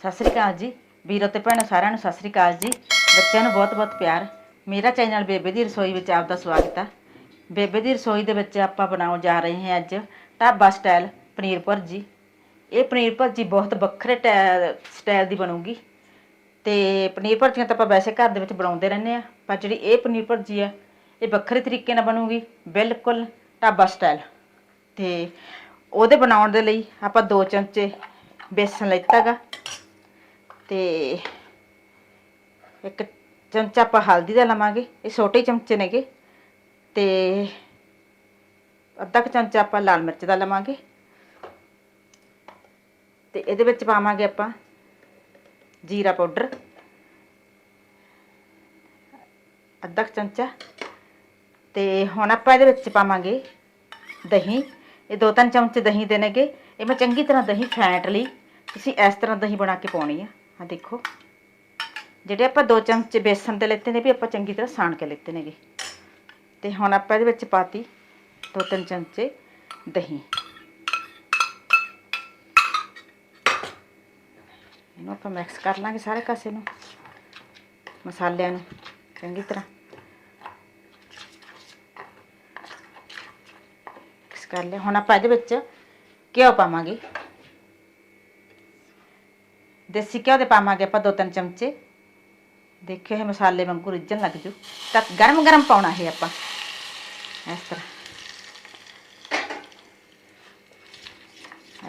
ਸਤਿ ਸ੍ਰੀ ਅਕਾਲ ਜੀ। ਵੀਰੋ ਤੇ ਭੈਣੋ ਸਾਰਿਆਂ ਨੂੰ ਸਤਿ ਸ੍ਰੀ ਅਕਾਲ ਜੀ। ਬੱਚਿਆਂ ਨੂੰ ਬਹੁਤ-ਬਹੁਤ ਪਿਆਰ। ਮੇਰਾ ਚੈਨਲ ਬੇਬੇ ਦੀ ਰਸੋਈ ਵਿੱਚ ਆਪ ਦਾ ਸਵਾਗਤ ਆ। ਬੇਬੇ ਦੀ ਰਸੋਈ ਦੇ ਵਿੱਚ ਆਪਾਂ ਬਣਾਉਣ ਜਾ ਰਹੇ ਹਾਂ ਅੱਜ ਢਾਬਾ ਸਟਾਈਲ ਪਨੀਰ ਭੁਰਜੀ। ਇਹ ਪਨੀਰ ਭੁਰਜੀ ਬਹੁਤ ਵੱਖਰੇ ਟੈ- ਸਟਾਈਲ ਦੀ ਬਣੂਗੀ। ਤੇ ਪਨੀਰ ਭੁਰਜੀਆਂ ਤਾਂ ਆਪਾਂ ਵੈਸੇ ਘਰ ਦੇ ਵਿੱਚ ਬਣਾਉਂਦੇ ਰਹਿੰਦੇ ਆ ਪਰ ਜਿਹੜੀ ਇਹ ਪਨੀਰ ਭੁਰਜੀ ਆ, ਇਹ ਵੱਖਰੇ ਤਰੀਕੇ ਨਾਲ ਬਣੂਗੀ, ਬਿਲਕੁਲ ਢਾਬਾ ਸਟਾਈਲ। ਤੇ ਉਹਦੇ ਬਣਾਉਣ ਦੇ ਲਈ ਆਪਾਂ 2 ਚਮਚੇ ਬੇਸਨ ਲਿੱਤਾਗਾ ਤੇ ਇੱਕ ਚਮਚਾ ਆਪਾਂ ਹਲਦੀ ਦਾ ਲਵਾਂਗੇ। ਇਹ ਛੋਟੇ ਚਮਚੇ ਨੇਗੇ। ਤੇ ਅੱਧਾ ਕੁ ਚਮਚਾ ਆਪਾਂ ਲਾਲ ਮਿਰਚ ਦਾ ਲਵਾਂਗੇ। ਤੇ ਇਹਦੇ ਵਿੱਚ ਪਾਵਾਂਗੇ ਆਪਾਂ ਜੀਰਾ ਪਾਊਡਰ। ਅੱਧਾ ਕੁ ਚਮਚਾ। ਤੇ ਹੁਣ ਆਪਾਂ ਇਹਦੇ ਵਿੱਚ ਪਾਵਾਂਗੇ ਦਹੀਂ। ਇਹ ਦੋ ਤਿੰਨ ਚਮਚੇ ਦਹੀਂ ਦੇ ਨੇਗੇ। ਇਹ ਮੈਂ ਚੰਗੀ ਤਰ੍ਹਾਂ ਦਹੀਂ ਫੈਂਟ ਲਈ। ਤੁਸੀਂ ਇਸ ਤਰ੍ਹਾਂ ਦਹੀਂ ਬਣਾ ਕੇ ਪਾਉਣੀ ਆ। ਆ ਦੇਖੋ। ਜਿਹੜੇ ਆਪਾਂ ਦੋ ਚਮਚੇ ਬੇਸਨ ਦੇ ਲਿੱਤੇ ਨੇ ਵੀ ਆਪਾਂ ਚੰਗੀ ਤਰ੍ਹਾਂ ਸਾਣ ਕੇ ਲੈਤੇ ਨੇਗੇ। ਤੇ ਹੁਣ ਆਪਾਂ ਇਹਦੇ ਵਿੱਚ ਪਾਤੀ ਦੋ ਤਿੰਨ ਚਮਚੇ ਦਹੀਂ। ਇਹਨੂੰ ਆਪਾਂ ਮਿਕਸ ਕਰ ਲਾਂਗੇ ਸਾਰੇ ਕਾਸੇ ਨੂੰ, ਮਸਾਲਿਆਂ ਨੂੰ, ਚੰਗੀ ਤਰ੍ਹਾਂ। ਮਿਕਸ ਕਰ ਲਿਆ। ਹੁਣ ਆਪਾਂ ਇਹਦੇ ਵਿੱਚ ਘਿਓ ਪਾਵਾਂਗੇ। ਦੇਸੀ ਘਿਓ ਦੇ ਪਾਵਾਂਗੇ ਆਪਾਂ ਦੋ ਤਿੰਨ ਚਮਚੇ। ਦੇਖਿਓ ਇਹ ਮਸਾਲੇ ਵਾਂਗੂ ਰਿੱਝਣ ਲੱਗ ਜੂ। ਤਾਂ ਗਰਮ ਗਰਮ ਪਾਉਣਾ ਹੈ ਆਪਾਂ। ਇਸ ਤਰ੍ਹਾਂ।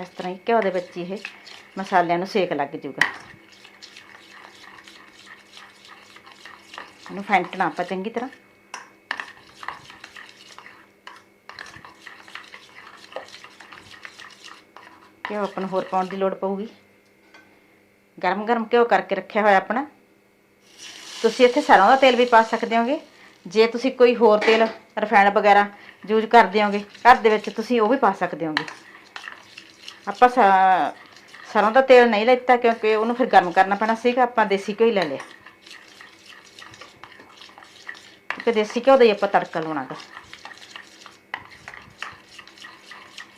ਇਸ ਤਰ੍ਹਾਂ ਹੀ ਘਿਓ ਦੇ ਵਿੱਚ ਹੀ ਇਹ ਮਸਾਲਿਆਂ ਨੂੰ ਸੇਕ ਲੱਗ ਜੂਗਾ। ਇਹਨੂੰ ਫੈਂਟਣਾ ਆਪਾਂ ਚੰਗੀ ਤਰ੍ਹਾਂ। ਘਿਓ ਆਪਾਂ ਨੂੰ ਹੋਰ ਪਾਉਣ ਦੀ ਲੋੜ ਪਊਗੀ। ਗਰਮ ਗਰਮ ਘਿਓ ਕਰਕੇ ਰੱਖਿਆ ਹੋਇਆ ਆਪਣਾ। ਤੁਸੀਂ ਇੱਥੇ ਸਰੋਂ ਦਾ ਤੇਲ ਵੀ ਪਾ ਸਕਦੇ ਹੋਗੇ। ਜੇ ਤੁਸੀਂ ਕੋਈ ਹੋਰ ਤੇਲ ਰਿਫਾਈਨਡ ਵਗੈਰਾ ਯੂਜ਼ ਕਰਦੇ ਹੋਗੇ, ਘਰ ਦੇ ਵਿੱਚ ਤੁਸੀਂ ਉਹ ਵੀ ਪਾ ਸਕਦੇ ਹੋਗੇ। ਆਪਾਂ ਸ- ਸਰੋਂ ਦਾ ਤੇਲ ਨਹੀਂ ਲੈਤਾ ਕਿਉਂਕਿ ਉਹਨੂੰ ਫਿਰ ਗਰਮ ਕਰਨਾ ਪੈਣਾ ਸੀਗਾ, ਆਪਾਂ ਦੇਸੀ ਘਿਓ ਹੀ ਲੈ ਲਿਆ। ਕਿਉਂਕਿ ਦੇਸੀ ਘਿਓ ਦਾ ਹੀ ਆਪਾਂ ਤੜਕਾ ਲਾਉਣਾ ਗਾ।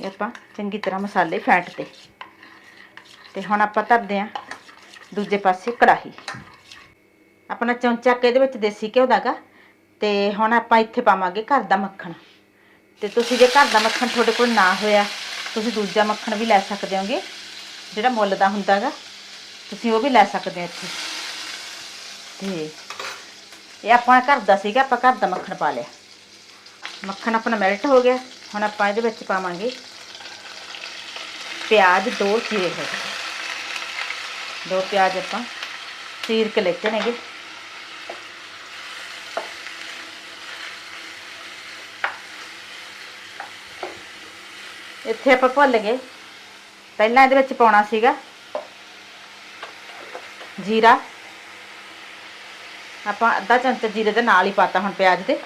ਇਹ ਆਪਾਂ ਚੰਗੀ ਤਰ੍ਹਾਂ ਮਸਾਲੇ ਫੈਂਟ ਤੇ। ਤੇ ਹੁਣ ਆਪਾਂ ਧਰਦੇ ਆਂ। ਦੂਜੇ ਪਾਸੇ ਕੜਾਹੀ। ਆਪਣਾ ਚਮਚਾ ਕੇ ਇਹਦੇ ਵਿੱਚ ਦੇਸੀ ਘਿਓ ਦਾਗਾ ਤੇ ਹੁਣ ਆਪਾਂ ਇੱਥੇ ਪਾਵਾਂਗੇ ਘਰ ਦਾ ਮੱਖਣ। ਤੇ ਤੁਸੀਂ ਜੇ ਘਰ ਦਾ ਮੱਖਣ ਤੁਹਾਡੇ ਕੋਲ ਨਾ ਹੋਇਆ, ਤੁਸੀਂ ਦੂਜਾ ਮੱਖਣ ਵੀ ਲੈ ਸਕਦੇ ਹੋਗੇ, ਜਿਹੜਾ ਮੁੱਲ ਦਾ ਹੁੰਦਾਗਾ ਤੁਸੀਂ ਉਹ ਵੀ ਲੈ ਸਕਦੇ ਹੋ ਇੱਥੇ। ਤੇ ਇਹ ਆਪਣਾ ਘਰ ਦਾ ਸੀਗਾ, ਆਪਾਂ ਘਰ ਦਾ ਮੱਖਣ ਪਾ ਲਿਆ। ਮੱਖਣ ਆਪਣਾ ਮੈਲਟ ਹੋ ਗਿਆ। ਹੁਣ ਆਪਾਂ ਇਹਦੇ ਵਿੱਚ ਪਾਵਾਂਗੇ ਪਿਆਜ਼, ਦੋ ਚੀਰੇ ਹੋਏ ਦੋ ਪਿਆਜ਼ ਆਪਾਂ ਚੀਰ ਕੇ ਲੈਤੇ ਨੇਗੇ ਇੱਥੇ ਆਪਾਂ ਭੁੱਲ ਗਏ। ਪਹਿਲਾਂ ਇਹਦੇ ਵਿੱਚ ਪਾਉਣਾ ਸੀਗਾ ਜੀਰਾ। ਆਪਾਂ ਅੱਧਾ ਚਮਚਾ ਜੀਰੇ ਦੇ ਨਾਲ ਹੀ ਪਾਤਾ ਹੁਣ ਪਿਆਜ਼ ਦੇ।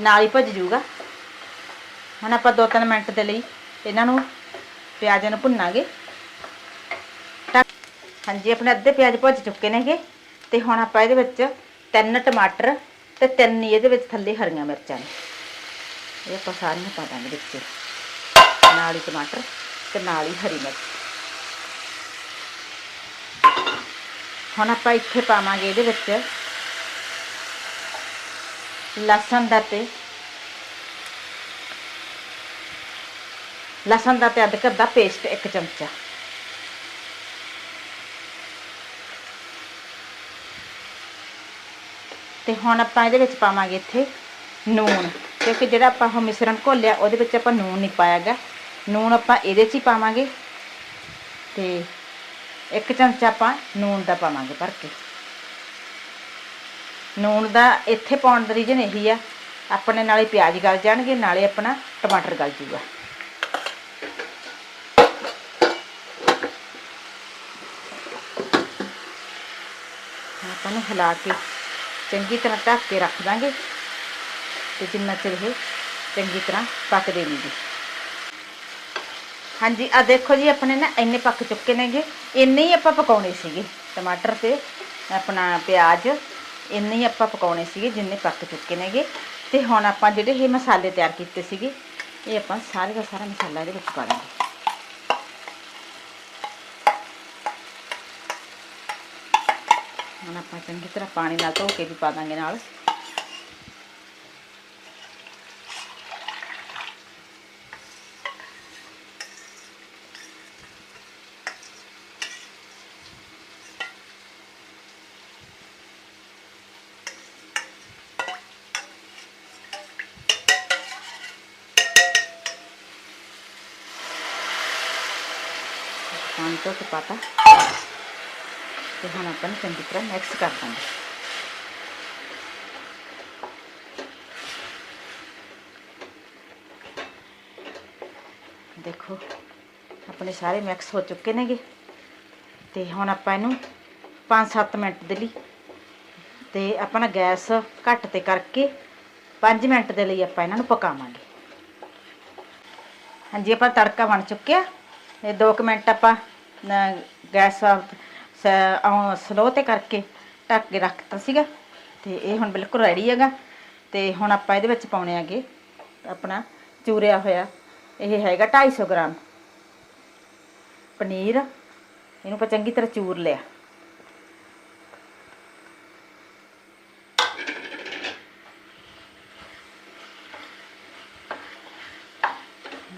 ਨਾਲ ਹੀ ਭੱਜ ਜੂਗਾ ਹੁਣ ਆਪਾਂ 2-3 ਮਿੰਟ ਦੇ ਲਈ ਇਹਨਾਂ ਨੂੰ ਪਿਆਜ ਨੂੰ ਭੁੰਨਾਂਗੇ। ਹਾਂਜੀ, ਆਪਣੇ ਅੱਧੇ ਪਿਆਜ਼ ਭੁੱਜ ਚੁੱਕੇ ਨੇਗੇ। ਤੇ ਹੁਣ ਆਪਾਂ ਇਹਦੇ ਵਿੱਚ ਤਿੰਨ ਟਮਾਟਰ ਤੇ ਤਿੰਨ ਇਹਦੇ ਵਿੱਚ ਥੱਲੇ ਹਰੀਆਂ ਮਿਰਚਾਂ ਨੇ। ਇਹ ਆਪਾਂ ਸਾਰੀਆਂ ਪਾ ਦਾਂਗੇ ਵਿੱਚ। ਨਾਲ ਹੀ ਟਮਾਟਰ ਤੇ ਨਾਲ ਹੀ ਹਰੀ ਮਿਰਚ। ਹੁਣ ਆਪਾਂ ਇੱਥੇ ਪਾਵਾਂਗੇ ਇਹਦੇ ਵਿੱਚ ਲਸਣ ਦਾ ਤੇ ਲਸਣ ਦਾ ਤੇ ਅਦਰਕ ਦਾ ਪੇਸਟ ਇੱਕ ਚਮਚਾ। ਤੇ ਹੁਣ ਆਪਾਂ ਇਹਦੇ ਵਿੱਚ ਪਾਵਾਂਗੇ ਇੱਥੇ ਨੂਣ, ਕਿਉਂਕਿ ਜਿਹੜਾ ਆਪਾਂ ਉਹ ਮਿਸ਼ਰਣ ਘੋਲਿਆ, ਉਹਦੇ ਵਿੱਚ ਆਪਾਂ ਨੂਣ ਨਹੀਂ ਪਾਇਆਗਾ ਨੂਣ ਆਪਾਂ ਇਹਦੇ 'ਚ ਹੀ ਪਾਵਾਂਗੇ। ਤੇ ਇੱਕ ਚਮਚਾ ਆਪਾਂ ਨੂਣ ਦਾ ਪਾਵਾਂਗੇ ਭਰ ਕੇ। ਨੂਣ ਦਾ ਇੱਥੇ ਪਾਉਣ ਦਾ ਰੀਜਨ ਇਹੀ ਆ, ਆਪਣੇ ਨਾਲੇ ਪਿਆਜ਼ ਗਲ ਜਾਣਗੇ, ਨਾਲੇ ਆਪਣਾ ਟਮਾਟਰ ਗਲ ਜੂਗਾ। ਆਪਾਂ ਨੂੰ ਹਿਲਾ ਕੇ ਚੰਗੀ ਤਰ੍ਹਾਂ ਢੱਕ ਕੇ ਰੱਖ ਦਾਂਗੇ ਤੇ ਜਿੰਨਾ ਚਿਰ ਇਹ ਚੰਗੀ ਤਰ੍ਹਾਂ ਪੱਕਦੇ ਨਹੀਂ ਹਾਂਜੀ ਆ ਦੇਖੋ ਜੀ, ਆਪਣੇ ਨਾ ਇੰਨੇ ਪੱਕ ਚੁੱਕੇ ਨੇਗੇ। ਇੰਨੇ ਹੀ ਆਪਾਂ ਪਕਾਉਣੇ ਸੀਗੇ। ਟਮਾਟਰ ਤੇ ਆਪਣਾ ਪਿਆਜ਼, ਇੰਨੇ ਹੀ ਆਪਾਂ ਪਕਾਉਣੇ ਸੀਗੇ ਜਿੰਨੇ ਪੱਕ ਚੁੱਕੇ ਨੇਗੇ। ਤੇ ਹੁਣ ਆਪਾਂ ਜਿਹੜੇ ਇਹ ਮਸਾਲੇ ਤਿਆਰ ਕੀਤੇ ਸੀਗੇ, ਇਹ ਆਪਾਂ ਸਾਰੇ ਦਾ ਸਾਰਾ ਮਸਾਲਾ ਇਹਦੇ ਵਿੱਚ ਪਾ ਦਾਂਗੇ। ਹੁਣ ਆਪਾਂ ਚੰਗੀ ਤਰ੍ਹਾਂ ਪਾਣੀ ਨਾਲ ਧੋ ਕੇ ਵੀ ਪਾ ਦਾਂਗੇ ਨਾਲ। ਪਾਣੀ ਤੋਂ ਕੇ ਪਾਤਾ। ਤੇ ਹੁਣ ਆਪਾਂ ਨੂੰ ਚੰਗੀ ਤਰ੍ਹਾਂ ਮਿਕਸ ਕਰ ਦਾਂਗੇ। ਦੇਖੋ, ਆਪਣੇ ਸਾਰੇ ਮਿਕਸ ਹੋ ਚੁੱਕੇ ਨੇਗੇ। ਤੇ ਹੁਣ ਆਪਾਂ ਇਹਨੂੰ 5-7 ਮਿੰਟ ਦੇ ਲਈ ਤੇ ਆਪਣਾ ਗੈਸ ਘੱਟ ਤੇ ਕਰਕੇ 5 ਮਿੰਟ ਦੇ ਲਈ ਆਪਾਂ ਇਹਨਾਂ ਨੂੰ ਪਕਾਵਾਂਗੇ। ਹਾਂਜੀ, ਆਪਾਂ ਤੜਕਾ ਬਣ ਚੁੱਕਿਆ। ਇਹ 2 ਮਿੰਟ ਆਪਾਂ ਨ- ਗੈਸ ਸਲੋ ਤੇ ਕਰਕੇ ਢੱਕ ਕੇ ਰੱਖਤਾ ਸੀਗਾ। ਤੇ ਇਹ ਹੁਣ ਬਿਲਕੁਲ ਰੈਡੀ ਹੈਗਾ। ਤੇ ਹੁਣ ਆਪਾਂ ਇਹਦੇ ਵਿੱਚ ਪਾਉਣੇ ਆਗੇ ਆਪਣਾ ਚੂਰਿਆ ਹੋਇਆ। ਇਹ ਹੈਗਾ 250 ਗ੍ਰਾਮ। ਪਨੀਰ, ਇਹਨੂੰ ਆਪਾਂ ਚੰਗੀ ਤਰ੍ਹਾਂ ਚੂਰ ਲਿਆ।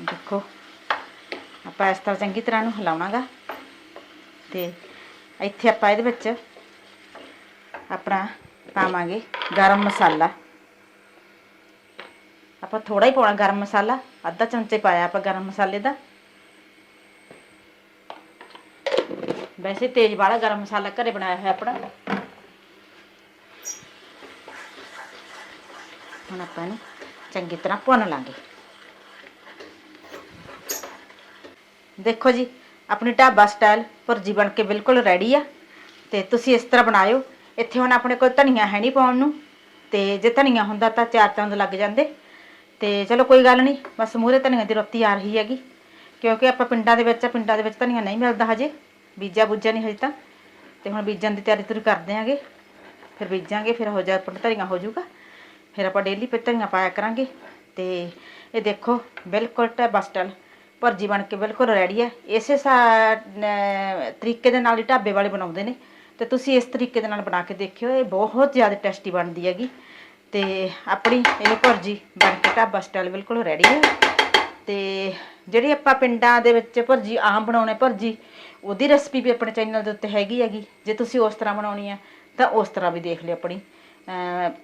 ਦੇਖੋ, ਆਪਾਂ ਇਸ ਤਰ੍ਹਾਂ ਚੰਗੀ ਤਰ੍ਹਾਂ ਨੂੰ ਹਿਲਾਉਣਾਗਾ ਤੇ ਇੱਥੇ ਆਪਾਂ ਇਹਦੇ ਵਿੱਚ ਆਪਣਾ ਪਾਵਾਂਗੇ ਗਰਮ ਮਸਾਲਾ। ਆਪਾਂ ਥੋੜਾ ਹੀ ਪਾਉਣਾ ਗਰਮ ਮਸਾਲਾ। ਅੱਧਾ ਚਮਚੇ ਪਾਇਆ ਆਪਾਂ ਗਰਮ ਮਸਾਲੇ ਦਾ। ਵੈਸੇ ਤੇਜ਼ ਵਾਲਾ ਗਰਮ ਮਸਾਲਾ ਘਰੇ ਬਣਾਇਆ ਹੋਇਆ ਆਪਣਾ। ਹੁਣ ਆਪਾਂ ਇਹਨੂੰ ਚੰਗੀ ਤਰ੍ਹਾਂ ਭੁੰਨ ਲਾਂਗੇ। ਦੇਖੋ ਜੀ ਆਪਣੀ ਢਾਬਾ ਸਟਾਈਲ ਭੁਰਜੀ ਬਣ ਕੇ ਬਿਲਕੁਲ ਰੈਡੀ ਆ। ਤੇ ਤੁਸੀਂ ਇਸ ਤਰ੍ਹਾਂ ਬਣਾਇਓ। ਇੱਥੇ ਹੁਣ ਆਪਣੇ ਕੋਲ ਧਨੀਆ ਹੈ ਨਹੀਂ ਪਾਉਣ ਨੂੰ। ਤੇ ਜੇ ਧਨੀਆ ਹੁੰਦਾ ਤਾਂ ਚਾਰ ਚੰਦ ਲੱਗ ਜਾਂਦੇ। ਤੇ ਚਲੋ ਕੋਈ ਗੱਲ ਨਹੀਂ ਬਸ ਮੂਹਰੇ ਧਨੀਆ ਦੀ ਰੋਟੀ ਆ ਰਹੀ ਹੈਗੀ। ਕਿਉਂਕਿ ਆਪਾਂ ਪਿੰਡਾਂ ਦੇ ਵਿੱਚ ਆ, ਪਿੰਡਾਂ ਦੇ ਵਿੱਚ ਧਨੀਆ ਨਹੀਂ ਮਿਲਦਾ ਹਜੇ। ਬੀਜਾ ਬੁੱਜਾ ਨਹੀਂ ਹਜੇ ਤਾਂ। ਤੇ ਹੁਣ ਬੀਜਣ ਦੀ ਤਿਆਰੀ ਤੁਰੀ ਕਰਦੇ ਆਂਗੇ। ਫਿਰ ਬੀਜਾਂਗੇ ਫਿਰ ਹੋ ਜਾ ਆਪਣਾ ਧਨੀਆ ਹੋ ਜਾਊਗਾ। ਫਿਰ ਆਪਾਂ ਡੇਲੀ ਪੇ ਧਨੀਆ ਪਾਇਆ ਕਰਾਂਗੇ। ਤੇ ਇਹ ਦੇਖੋ ਬਿਲਕੁਲ ਢਾਬਾ ਸਟਾਈਲ ਭਰਜੀ ਬਣ ਕੇ ਬਿਲਕੁਲ ਰੈਡੀ ਹੈ ਇਸੇ ਸਾ- ਨ- ਤਰੀਕੇ ਦੇ ਨਾਲ ਹੀ ਢਾਬੇ ਵਾਲੇ ਬਣਾਉਂਦੇ ਨੇ। ਤੇ ਤੁਸੀਂ ਇਸ ਤਰੀਕੇ ਦੇ ਨਾਲ ਬਣਾ ਕੇ ਦੇਖਿਓ, ਇਹ ਬਹੁਤ ਜ਼ਿਆਦਾ ਟੇਸਟੀ ਬਣਦੀ ਹੈਗੀ। ਤੇ ਆਪਣੀ ਇਹ ਭਰਜੀ ਬਣ ਕੇ ਢਾਬਾ ਸਟਾਈਲ ਬਿਲਕੁਲ ਰੈਡੀ ਹੈ ਤੇ ਜਿਹੜੀ ਆਪਾਂ ਪਿੰਡਾਂ ਦੇ ਵਿੱਚ ਭਰਜੀ ਆਮ ਬਣਾਉਣੇ ਭਰਜੀ, ਉਹਦੀ ਰੈਸਪੀ ਵੀ ਆਪਣੇ ਚੈਨਲ ਦੇ ਉੱਤੇ ਹੈਗੀ ਹੈਗੀ। ਜੇ ਤੁਸੀਂ ਉਸ ਤਰ੍ਹਾਂ ਬਣਾਉਣੀ ਹੈ ਤਾਂ ਉਸ ਤਰ੍ਹਾਂ ਵੀ ਦੇਖ ਲਿਓ ਆਪਣੀ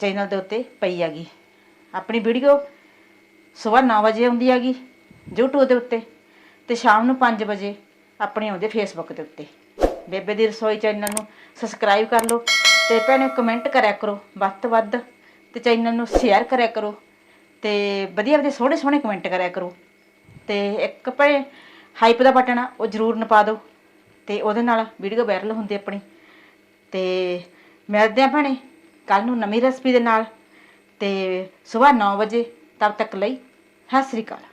ਚੈਨਲ ਦੇ ਉੱਤੇ ਪਈ ਹੈਗੀ। ਆਪਣੀ ਵੀਡੀਓ ਸਵੇਰ 9 ਵਜੇ ਆਉਂਦੀ ਹੈਗੀ। YouTube ਦੇ ਉੱਤੇ ਤੇ ਸ਼ਾਮ ਨੂੰ 5 ਵਜੇ ਆਪਣੇ ਆਉਂਦੇ ਫੇਸਬੁੱਕ ਦੇ ਉੱਤੇ। ਬੇਬੇ ਦੀ ਰਸੋਈ ਚੈਨਲ ਨੂੰ ਸਬਸਕ੍ਰਾਈਬ ਕਰ ਲਓ ਤੇ ਭੈਣੋ ਕਮੈਂਟ ਕਰਿਆ ਕਰੋ ਵੱਧ ਤੋਂ ਵੱਧ ਤੇ ਚੈਨਲ ਨੂੰ ਸ਼ੇਅਰ ਕਰਿਆ ਕਰੋ ਤੇ ਵਧੀਆ ਵਧੀਆ ਸੋਹਣੇ ਸੋਹਣੇ ਕਮੈਂਟ ਕਰਿਆ ਕਰੋ ਤੇ ਇੱਕ ਭੈਣੇ ਹਾਈਪ ਦਾ ਬਟਨ ਆ, ਉਹ ਜ਼ਰੂਰ ਨਪਾ ਦਿਓ ਤੇ ਉਹਦੇ ਨਾਲ ਵੀਡੀਓ ਵਾਇਰਲ ਹੁੰਦੀ ਆਪਣੀ। ਤੇ ਮਿਲਦੇ ਆ ਭੈਣੇ ਕੱਲ ਨੂੰ ਨਵੀਂ ਰੈਸਪੀ ਦੇ ਨਾਲ ਤੇ ਸਵੇਰ 9 ਵਜੇ ਤਦ ਤੱਕ ਲਈ, ਸਤਿ ਸ੍ਰੀ ਅਕਾਲ।